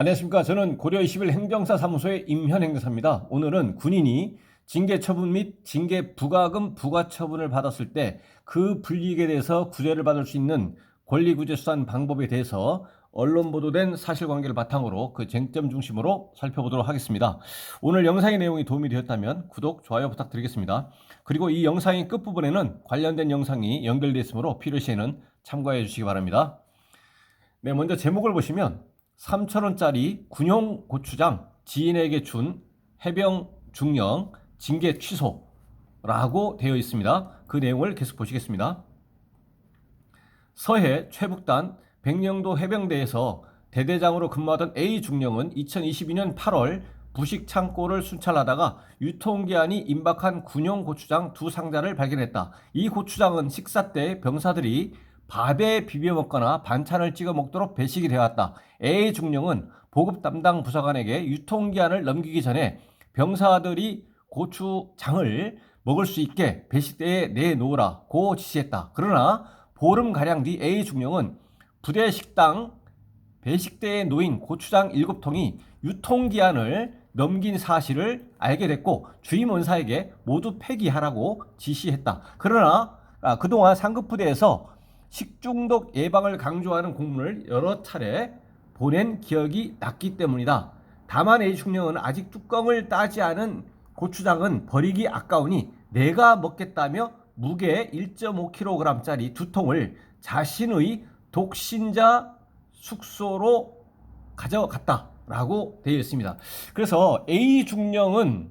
안녕하십니까. 저는 고려 21 행정사 사무소의 임현 행정사입니다. 오늘은 군인이 징계 처분 및 징계 부과금 부과 처분을 받았을 때 그 불이익에 대해서 구제를 받을 수 있는 권리 구제 수단 방법에 대해서 언론 보도된 사실관계를 바탕으로 그 쟁점 중심으로 살펴보도록 하겠습니다. 오늘 영상의 내용이 도움이 되었다면 구독, 좋아요 부탁드리겠습니다. 그리고 이 영상의 끝부분에는 관련된 영상이 연결되어 있으므로 필요시에는 참고해 주시기 바랍니다. 네, 먼저 제목을 보시면 3천원짜리 군용 고추장 지인에게 준 해병 중령 징계 취소라고 되어 있습니다. 그 내용을 계속 보시겠습니다. 서해 최북단 백령도 해병대에서 대대장으로 근무하던 A 중령은 2022년 8월 부식 창고를 순찰하다가 유통기한이 임박한 군용 고추장 두 상자를 발견했다. 이 고추장은 식사 때 병사들이 밥에 비벼 먹거나 반찬을 찍어 먹도록 배식이 되었다. A 중령은 보급 담당 부사관에게 유통기한을 넘기기 전에 병사들이 고추장을 먹을 수 있게 배식대에 내놓으라고 지시했다. 그러나 보름가량 뒤 A 중령은 부대 식당 배식대에 놓인 고추장 7통이 유통기한을 넘긴 사실을 알게 됐고 주임 원사에게 모두 폐기하라고 지시했다. 그러나 아, 그동안 상급부대에서 식중독 예방을 강조하는 공문을 여러 차례 보낸 기억이 났기 때문이다. 다만 A 중령은 아직 뚜껑을 따지 않은 고추장은 버리기 아까우니 내가 먹겠다며 무게 1.5kg짜리 두 통을 자신의 독신자 숙소로 가져갔다 라고 되어 있습니다. 그래서 A 중령은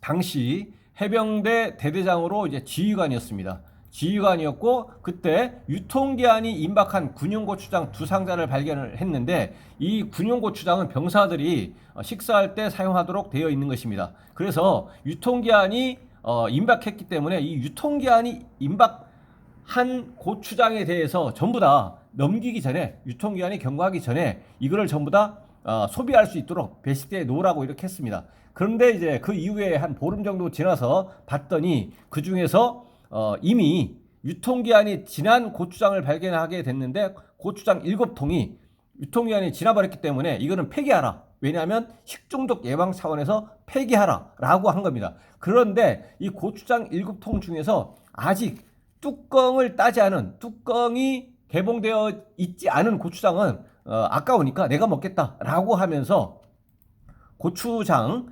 당시 해병대 대대장으로 이제 지휘관이었습니다. 지휘관이었고 그때 유통기한이 임박한 군용고추장 두 상자를 발견을 했는데 이 군용고추장은 병사들이 어, 식사할 때 사용하도록 되어 있는 것입니다. 그래서 유통기한이 어, 임박했기 때문에 이 유통기한이 임박한 고추장에 대해서 전부 다 넘기기 전에 유통기한이 경과하기 전에 이거를 전부 다 어, 소비할 수 있도록 배식대에 놓으라고 이렇게 했습니다. 그런데 이제 그 이후에 한 보름 정도 지나서 봤더니 그 중에서 어, 이미 유통기한이 지난 고추장을 발견하게 됐는데 고추장 7통이 유통기한이 지나버렸기 때문에 이거는 폐기하라. 왜냐하면 식중독 예방 차원에서 폐기하라 라고 한 겁니다. 그런데 이 고추장 7통 중에서 아직 뚜껑을 따지 않은 뚜껑이 개봉되어 있지 않은 고추장은 어, 아까우니까 내가 먹겠다 라고 하면서 고추장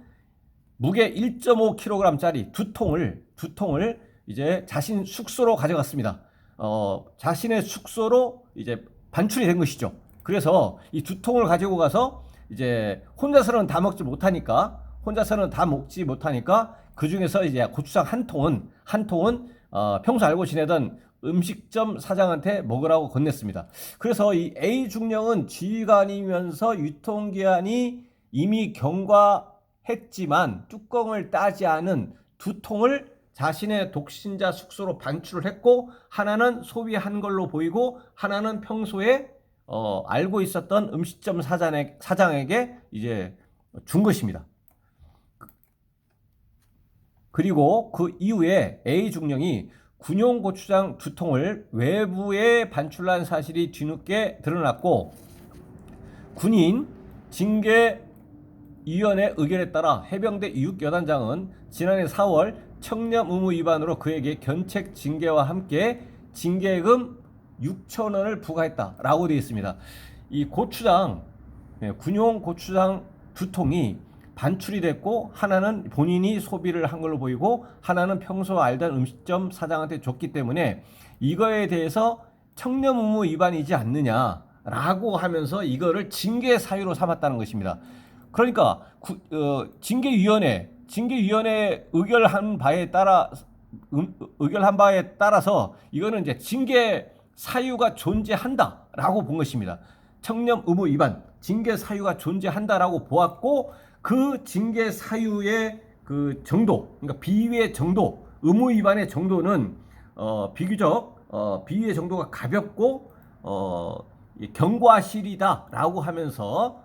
무게 1.5kg짜리 두 통을 두 통을 이제 자신 숙소로 가져갔습니다. 어, 자신의 숙소로 이제 반출이 된 것이죠. 그래서 이 두 통을 가지고 가서 이제 혼자서는 다 먹지 못하니까 혼자서는 다 먹지 못하니까 그 중에서 이제 고추장 한 통은 한 통은 어, 평소 알고 지내던 음식점 사장한테 먹으라고 건넸습니다. 그래서 이 A 중령은 지휘관이면서 유통기한이 이미 경과했지만 뚜껑을 따지 않은 두 통을 자신의 독신자 숙소로 반출을 했고 하나는 소비한 걸로 보이고 하나는 평소에 어, 알고 있었던 음식점 사장에, 사장에게 이제 준 것입니다. 그리고 그 이후에 A 중령이 군용 고추장 두 통을 외부에 반출한 사실이 뒤늦게 드러났고 군인 징계 위원회 의견에 따라 해병대 이육여단장은 지난해 4월 청렴 의무 위반으로 그에게 견책 징계와 함께 징계금 6천 원을 부과했다라고 되어 있습니다. 이 고추장 예, 군용 고추장 두 통이 반출이 됐고 하나는 본인이 소비를 한 걸로 보이고 하나는 평소 알던 음식점 사장한테 줬기 때문에 이거에 대해서 청렴 의무 위반이지 않느냐라고 하면서 이거를 징계 사유로 삼았다는 것입니다. 그러니까 구, 어, 징계위원회 징계위원회 의결한 바에 따라 음, 의결한 바에 따라서 이거는 이제 징계 사유가 존재한다라고 본 것입니다. 청렴 의무 위반 징계 사유가 존재한다라고 보았고 그 징계 사유의 그 정도 그러니까 비위의 정도 의무 위반의 정도는 어, 비교적 어, 비위의 정도가 가볍고 어, 경과실이다라고 하면서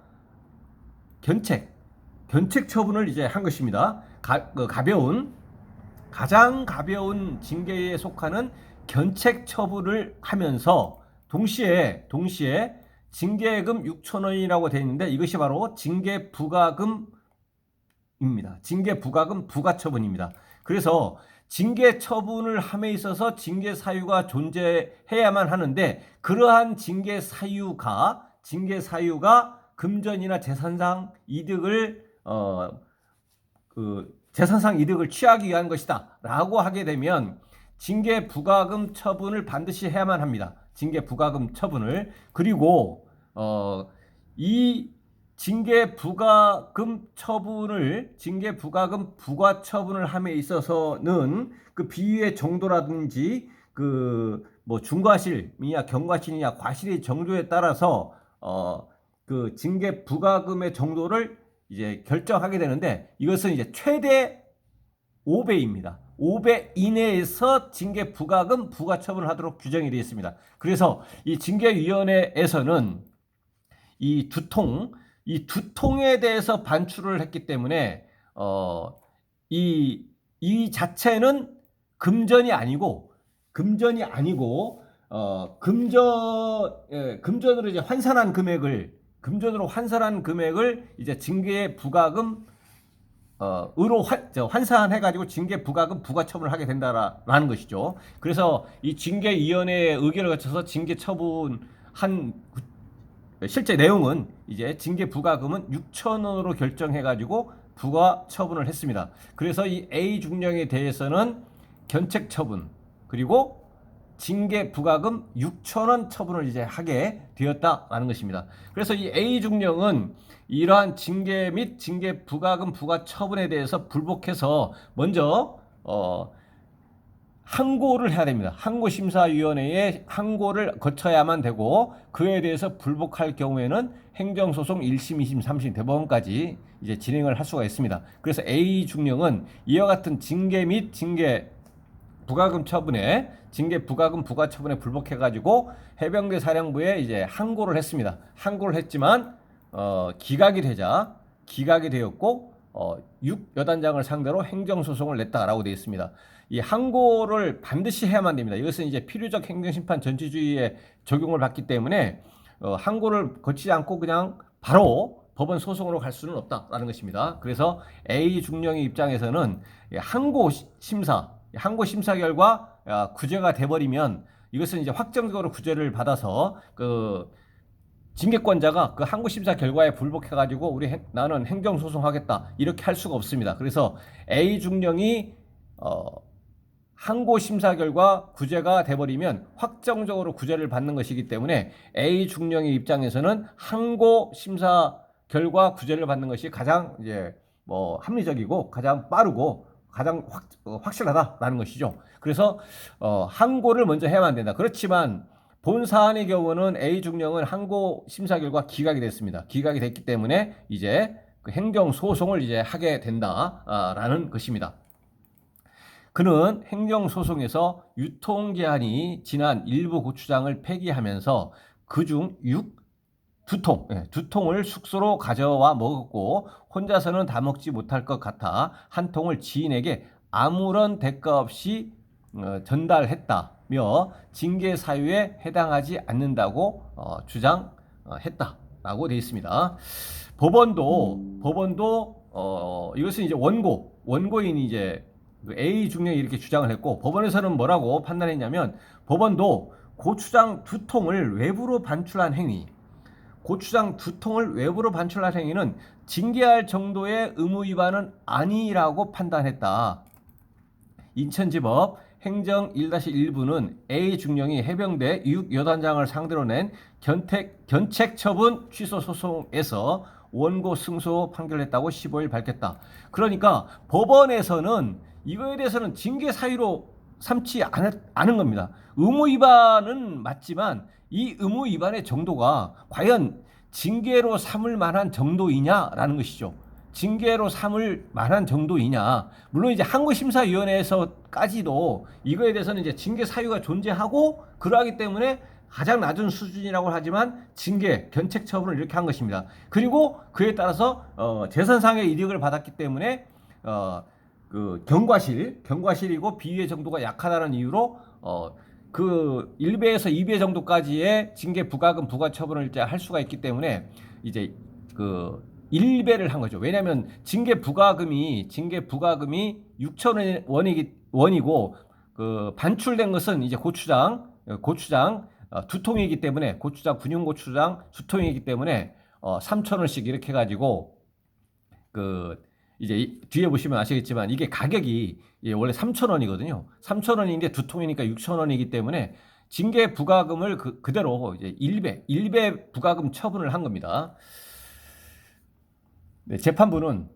견책, 견책 처분을 이제 한 것입니다. 가, 그 가벼운 가장 가벼운 징계에 속하는 견책 처분을 하면서 동시에 동시에 징계금 6천 원이라고 되어 있는데 이것이 바로 징계 부과금입니다. 징계 부과금 부과 처분입니다. 그래서 징계 처분을 함에 있어서 징계 사유가 존재해야만 하는데 그러한 징계 사유가 징계 사유가 금전이나 재산상 이득을 어 그 재산상 이득을 취하기 위한 것이다라고 하게 되면 징계 부과금 처분을 반드시 해야만 합니다. 징계 부과금 처분을 그리고 어 이 징계 부과금 처분을 징계 부과금 부과 처분을 함에 있어서는 그 비위의 정도라든지 그 뭐 중과실이냐 경과실이냐 과실의 정도에 따라서 어 그 징계 부과금의 정도를 이제 결정하게 되는데 이것은 이제 최대 5배입니다. 5배 이내에서 징계 부과금 부과 처분을 하도록 규정이 되어 있습니다. 그래서 이 징계위원회에서는 이 두통 이 두통에 대해서 반출을 했기 때문에 어 이 이 자체는 금전이 아니고 금전이 아니고 어 금전 예, 금전으로 이제 환산한 금액을 금전으로 환산한 금액을 이제 징계 부과금 어, 으로 환, 환산해 가지고 징계 부과금 부과 처분을 하게 된다라는 것이죠. 그래서 이 징계위원회의 의결을 거쳐서 징계 처분한 실제 내용은 이제 징계 부과금은 6천 원으로 결정해 가지고 부과 처분을 했습니다. 그래서 이 A 중령에 대해서는 견책 처분 그리고 징계 부과금 6천 원 처분을 이제 하게 되었다라는 것입니다. 그래서 이 A 중령은 이러한 징계 및 징계 부과금 부과 처분에 대해서 불복해서 먼저 어 항고를 해야 됩니다. 항고심사위원회에 항고를 거쳐야만 되고 그에 대해서 불복할 경우에는 행정소송 1심, 2심, 3심 대법원까지 이제 진행을 할 수가 있습니다. 그래서 A 중령은 이와 같은 징계 및 징계 부과금 처분에 징계 부과금 부과 처분에 불복해 가지고 해병대 사령부에 이제 항고를 했습니다. 항고를 했지만 어 기각이 되자 기각이 되었고 어 6 여단장을 상대로 행정소송을 냈다라고 되어 있습니다. 이 항고를 반드시 해야만 됩니다. 이것은 이제 필요적 행정심판 전치주의에 적용을 받기 때문에 어, 항고를 거치지 않고 그냥 바로 법원 소송으로 갈 수는 없다라는 것입니다. 그래서 A 중령의 입장에서는 항고 심사, 항고 심사 결과 구제가 돼버리면 이것은 이제 확정적으로 구제를 받아서 그 징계권자가 그 항고 심사 결과에 불복해가지고 우리 행, 나는 행정 소송하겠다 이렇게 할 수가 없습니다. 그래서 A 중령이 어, 항고 심사 결과 구제가 돼버리면 확정적으로 구제를 받는 것이기 때문에 A 중령의 입장에서는 항고 심사 결과 구제를 받는 것이 가장 이제 뭐 합리적이고 가장 빠르고 가장 확, 어, 확실하다라는 것이죠. 그래서 어, 항고를 먼저 해야만 된다. 그렇지만 본 사안의 경우는 A 중령은 항고 심사 결과 기각이 됐습니다. 기각이 됐기 때문에 이제 그 행정 소송을 이제 하게 된다라는 것입니다. 그는 행정 소송에서 유통기한이 지난 일부 고추장을 폐기하면서 그중 6 두 통, 예, 두 통을 숙소로 가져와 먹었고 혼자서는 다 먹지 못할 것 같아 한 통을 지인에게 아무런 대가 없이 어, 전달했다며 징계 사유에 해당하지 않는다고 어, 주장했다라고 되어 있습니다. 법원도 법원도 어, 이것은 이제 원고 원고인이 이제 그 A 중령이 이렇게 주장을 했고 법원에서는 뭐라고 판단했냐면 법원도 고추장 두 통을 외부로 반출한 행위 고추장 두 통을 외부로 반출한 행위는 징계할 정도의 의무 위반은 아니라고 판단했다. 인천지법 행정 1-1부는 A 중령이 해병대 6여단장을 상대로 낸 견택, 견책 처분 취소 소송에서 원고 승소 판결했다고 15일 밝혔다. 그러니까 법원에서는 이거에 대해서는 징계 사유로 삼지 않은 겁니다. 의무 위반은 맞지만 이 의무 위반의 정도가 과연 징계로 삼을 만한 정도이냐라는 것이죠. 징계로 삼을 만한 정도이냐. 물론 이제 한국심사위원회에서까지도 이거에 대해서는 이제 징계 사유가 존재하고 그러하기 때문에 가장 낮은 수준이라고 하지만 징계, 견책 처분을 이렇게 한 것입니다. 그리고 그에 따라서 어, 재산상의 이득을 받았기 때문에 어, 그 경과실, 경과실이고 비위의 정도가 약하다는 이유로 어, 그 1배에서 2배 정도까지의 징계 부과금 부과 처분을 이제 할 수가 있기 때문에 이제 그 1배를 한 거죠. 왜냐하면 징계 부과금이 징계 부과금이 6천 원이기 원이고 그 반출된 것은 이제 고추장 고추장 어, 두 통이기 때문에 고추장 군용 고추장 두 통이기 때문에 어 3천 원씩 이렇게 해 가지고 그 이제 이- 뒤에 보시면 아시겠지만 이게 가격이 예, 원래 3천 원이거든요. 3천 원인데 두 통이니까 6천 원이기 때문에 징계 부과금을 그, 그대로 이제 1배, 1배 부과금 처분을 한 겁니다. 네, 재판부는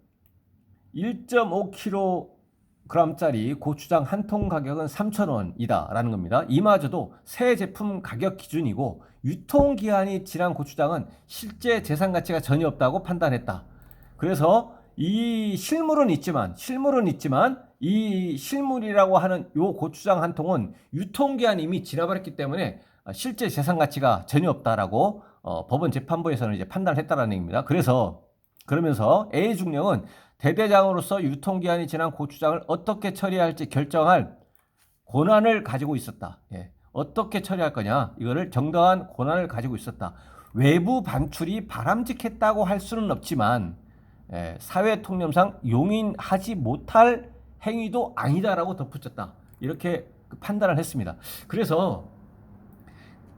1.5kg짜리 고추장 한 통 가격은 3,000원이다라는 겁니다. 이마저도 새 제품 가격 기준이고 유통 기한이 지난 고추장은 실제 재산 가치가 전혀 없다고 판단했다. 그래서 이 실물은 있지만 실물은 있지만 이 실물이라고 하는 요 고추장 한 통은 유통기한이 이미 지나버렸기 때문에 실제 재산 가치가 전혀 없다라고 어, 법원 재판부에서는 이제 판단을 했다라는 얘기입니다. 그래서 그러면서 A 중령은 대대장으로서 유통기한이 지난 고추장을 어떻게 처리할지 결정할 권한을 가지고 있었다. 예. 어떻게 처리할 거냐? 이거를 정당한 권한을 가지고 있었다. 외부 반출이 바람직했다고 할 수는 없지만 예, 사회 통념상 용인하지 못할 행위도 아니다라고 덧붙였다. 이렇게 그 판단을 했습니다. 그래서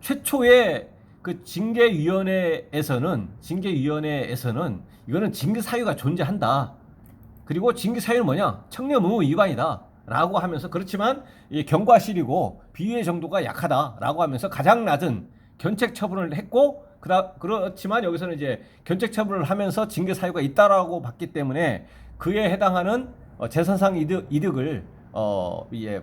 최초의 그 징계위원회에서는 징계위원회에서는 이거는 징계 사유가 존재한다. 그리고 징계 사유는 뭐냐? 청렴 의무 위반이다 라고 하면서 그렇지만 이 경과실이고 비위의 정도가 약하다라고 하면서 가장 낮은 견책 처분을 했고 그다 그렇지만 여기서는 이제 견책 처분을 하면서 징계 사유가 있다라고 봤기 때문에 그에 해당하는 어, 재산상 이득 이득을 어 예,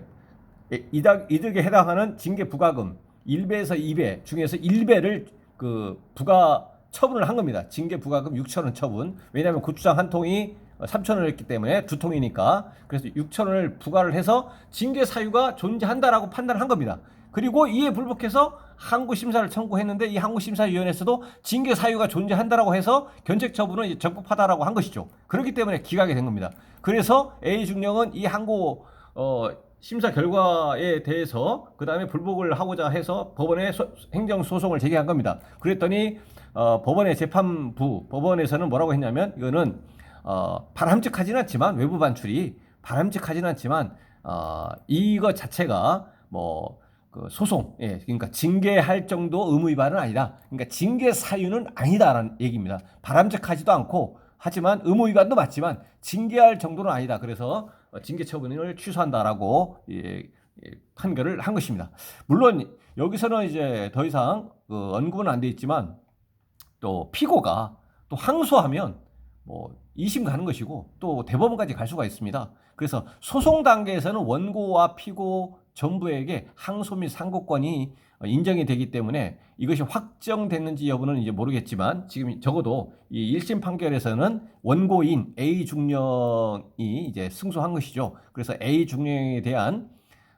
이득 이득에 해당하는 징계 부과금 1배에서 2배 중에서 1배를 그 부과 처분을 한 겁니다. 징계 부과금 6천 원 처분. 왜냐하면 고추장 한 통이 3천 원이었기 때문에 두 통이니까 그래서 6천 원을 부과를 해서 징계 사유가 존재한다라고 판단한 겁니다. 그리고 이에 불복해서 항고 심사를 청구했는데 이 항고 심사위원회에서도 징계 사유가 존재한다라고 해서 견책 이제 적법하다라고 한 것이죠. 그렇기 때문에 기각이 된 겁니다. 그래서 A 중령은 이 항고 어, 심사 결과에 대해서 그 다음에 불복을 하고자 해서 법원에 소- 행정 소송을 제기한 겁니다. 그랬더니 어, 법원의 재판부 법원에서는 뭐라고 했냐면 이거는 어, 바람직하지는 않지만 외부 반출이 바람직하지는 않지만 어, 이거 자체가 뭐 그 소송, 예, 그러니까 징계할 정도 의무 위반은 아니다. 그러니까 징계 사유는 아니다라는 얘기입니다. 바람직하지도 않고 하지만 의무 위반도 맞지만 징계할 정도는 아니다. 그래서 어, 징계 처분을 취소한다라고 예, 예, 판결을 한 것입니다. 물론 여기서는 이제 더 이상 그 언급은 안 돼 있지만 또 피고가 또 항소하면 뭐 2심 가는 것이고 또 대법원까지 갈 수가 있습니다. 그래서 소송 단계에서는 원고와 피고 전부에게 항소 및 상고권이 인정이 되기 때문에 이것이 확정됐는지 여부는 이제 모르겠지만 지금 적어도 이 1심 판결에서는 원고인 A 중령이 이제 승소한 것이죠. 그래서 A 중령에 대한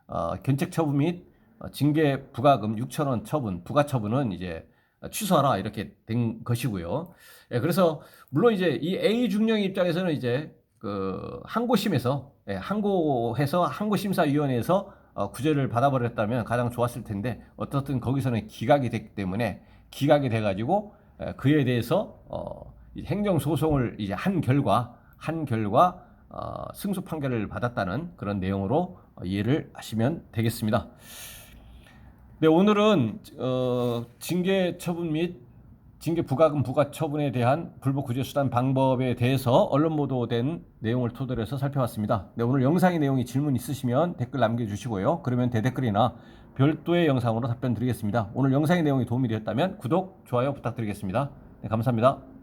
어, 견책 처분 및 어, 징계 부과금 6천 원 처분, 부과 처분은 이제 취소하라 이렇게 된 것이고요. 예, 그래서 물론 이제 이 A 중령 입장에서는 이제 그 항고심에서 예, 항고해서 항고심사위원회에서 어, 구제를 받아버렸다면 가장 좋았을 텐데 어떻든 거기서는 기각이 됐기 때문에 기각이 돼가지고 예, 그에 대해서 어, 이 행정 소송을 이제 한 결과 한 결과 어, 승소 판결을 받았다는 그런 내용으로 어, 이해를 하시면 되겠습니다. 네, 오늘은 어, 징계 처분 및 징계 부과금 부과 처분에 대한 불복 구제 수단 방법에 대해서 언론 보도된 내용을 토대로 해서 살펴봤습니다. 네, 오늘 영상의 내용이 질문 있으시면 댓글 남겨주시고요. 그러면 대댓글이나 별도의 영상으로 답변 드리겠습니다. 오늘 영상의 내용이 도움이 되었다면 구독, 좋아요 부탁드리겠습니다. 네, 감사합니다.